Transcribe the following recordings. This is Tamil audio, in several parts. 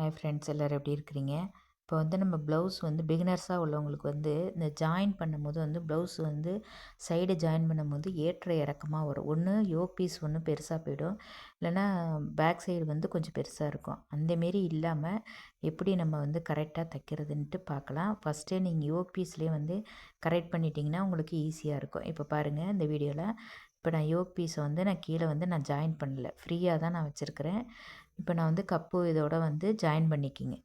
ஹாய் ஃப்ரெண்ட்ஸ் எல்லோரும் எப்படி இருக்கிறீங்க? இப்போ வந்து நம்ம ப்ளவுஸ் வந்து பிகினர்ஸாக உள்ளவங்களுக்கு வந்து இந்த ஜாயின் பண்ணும்போது வந்து ப்ளவுஸ் வந்து சைடு ஜாயின் பண்ணும்போது ஏற்ற இறக்கமாக வரும். ஒன்று யோக் பீஸ் ஒன்று பெருசாக போயிடும். இல்லைன்னா பேக் சைடு வந்து கொஞ்சம் பெருசாக இருக்கும். அந்தமாரி இல்லாமல் எப்படி நம்ம வந்து கரெக்டாக தைக்கிறதுன்ட்டு பார்க்கலாம். ஃபஸ்ட்டே நீங்கள் யோக் பீஸ்லேயே வந்து கரெக்ட் பண்ணிட்டீங்கன்னா உங்களுக்கு ஈஸியாக இருக்கும். இப்போ பாருங்கள் இந்த வீடியோவில் இப்போ நான் யோக் பீஸை வந்து நான் கீழே வந்து நான் ஜாயின் பண்ணல. ஃப்ரீயாக தான் நான் வச்சுருக்கிறேன். இப்போ நான் வந்து கப்பு இதோட வந்து ஜாயின் பண்ணிக்கிங்க.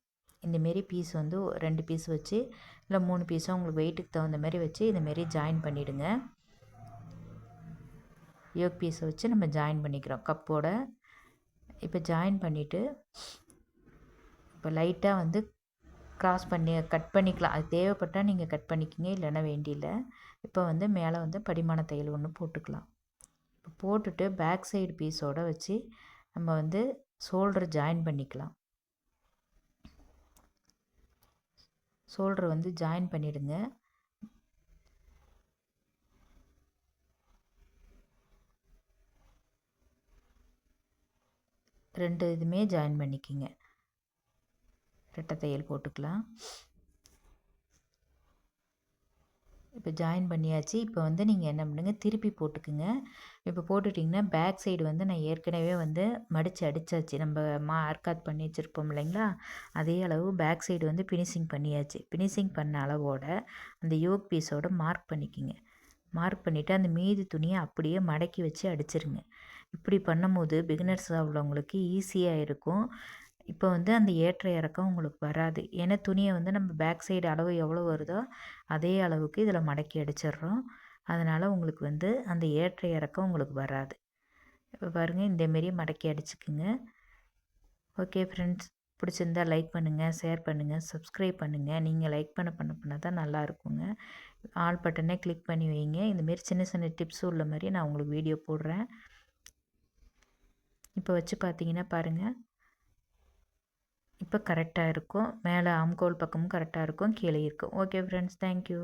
இந்தமாரி பீஸ் வந்து ரெண்டு பீஸ் வச்சு இல்லை மூணு பீஸோ உங்களுக்கு வெயிட்டுக்கு தகுந்த மாதிரி வச்சு இந்தமாரி ஜாயின் பண்ணிவிடுங்க யோக் பீஸை வச்சு நம்ம ஜாயின் பண்ணிக்கிறோம் கப்போட. இப்போ ஜாயின் பண்ணிவிட்டு இப்போ லைட்டாக வந்து க்ராஸ் பண்ணி கட் பண்ணிக்கலாம். அது தேவைப்பட்டால் நீங்கள் கட் பண்ணிக்கிங்க இல்லைன்னா வேண்டியில்லை. இப்போ வந்து மேலே வந்து படிமான தையல் ஒன்று போட்டுக்கலாம். போட்டுட்டு பேக் சைடு பீஸோடு வச்சு நம்ம வந்து ஷோல்டர் ஜாயின் பண்ணிக்கலாம். ஷோல்டர் வந்து ஜாயின் பண்ணிவிடுங்க ரெண்டு இதுவுமே ஜாயின் பண்ணிக்கிங்க. ரெட்டை தையல் போட்டுக்கலாம். இப்போ ஜாயின் பண்ணியாச்சு. இப்போ வந்து நீங்கள் என்ன பண்ணுங்க? திருப்பி போட்டுக்குங்க. இப்போ போட்டுட்டிங்கன்னா பேக் சைடு வந்து நான் ஏற்கனவே வந்து மடித்து அடித்தாச்சு நம்ம மா பண்ணி வச்சுருப்போம் இல்லைங்களா? அதே அளவு பேக் சைடு வந்து ஃபினிஷிங் பண்ணியாச்சு. ஃபினிஷிங் பண்ண அளவோட அந்த யோக் பீஸோட மார்க் பண்ணிக்கிங்க. மார்க் பண்ணிவிட்டு அந்த மீதி துணியை அப்படியே மடக்கி வச்சு அடிச்சிருங்க. இப்படி பண்ணும்போது பிகினர்ஸாக உள்ளவங்களுக்கு ஈஸியாக இருக்கும். இப்போ வந்து அந்த ஏற்ற இறக்கம் உங்களுக்கு வராது. ஏன்னா துணியை வந்து நம்ம பேக் சைடு அளவு எவ்வளோ வருதோ அதே அளவுக்கு இதில் மடக்கி அடிச்சிடுறோம் அதனால் உங்களுக்கு வந்து அந்த ஏற்ற இறக்கம் உங்களுக்கு வராது. இப்போ பாருங்கள் இந்தமாரி மடக்கி அடிச்சுக்குங்க. ஓகே ஃப்ரெண்ட்ஸ் பிடிச்சிருந்தா லைக் பண்ணுங்கள் ஷேர் பண்ணுங்கள் சப்ஸ்கிரைப் பண்ணுங்கள் நீங்கள் லைக் பண்ண பண்ண பண்ண தான் நல்லா இருக்குங்க. ஆல் பட்டனே கிளிக் பண்ணி வைங்க. இந்தமாரி சின்ன சின்ன டிப்ஸ் உள்ள மாதிரி நான் உங்களுக்கு வீடியோ போடுறேன். இப்போ வச்சு பார்த்தீங்கன்னா பாருங்கள் இப்போ கரெக்டாக இருக்கும். மேலே ஆம்கோல் பக்கமும் கரெக்டாக இருக்கும். கீழே இருக்கும். Okay friends thank you